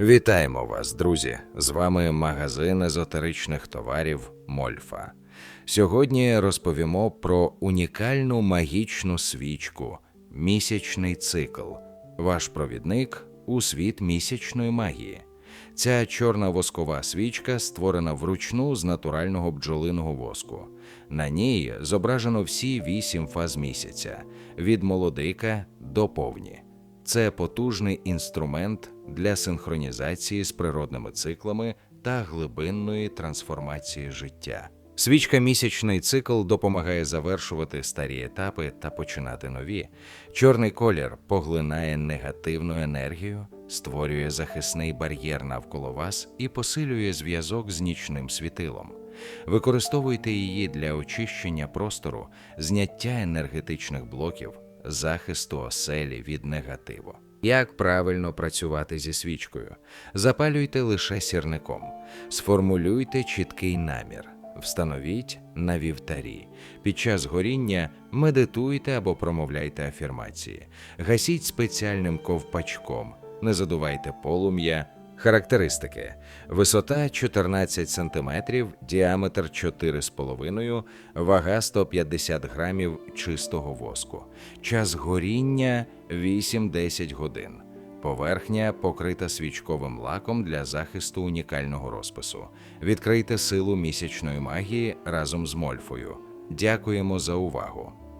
Вітаємо вас, друзі! З вами магазин езотеричних товарів Мольфа. Сьогодні розповімо про унікальну магічну свічку місячний цикл, ваш провідник у світ місячної магії. Ця чорна воскова свічка створена вручну з натурального бджолиного воску. На ній зображено всі вісім фаз місяця від молодика до повні. Це потужний інструмент для синхронізації з природними циклами та глибинної трансформації життя. Свічка місячний цикл допомагає завершувати старі етапи та починати нові. Чорний колір поглинає негативну енергію, створює захисний бар'єр навколо вас і посилює зв'язок з нічним світилом. Використовуйте її для очищення простору, зняття енергетичних блоків, захисту оселі від негативу. Як правильно працювати зі свічкою? Запалюйте лише сірником, сформулюйте чіткий намір, встановіть на вівтарі. Під час горіння медитуйте або промовляйте афірмації, гасіть спеціальним ковпачком, не задувайте полум'я. Характеристики: висота 14 см, діаметр 4,5, вага 150 грамів чистого воску, час горіння 8-10 годин. Поверхня покрита свічковим лаком для захисту унікального розпису. Відкрийте силу місячної магії разом з Мольфою. Дякуємо за увагу!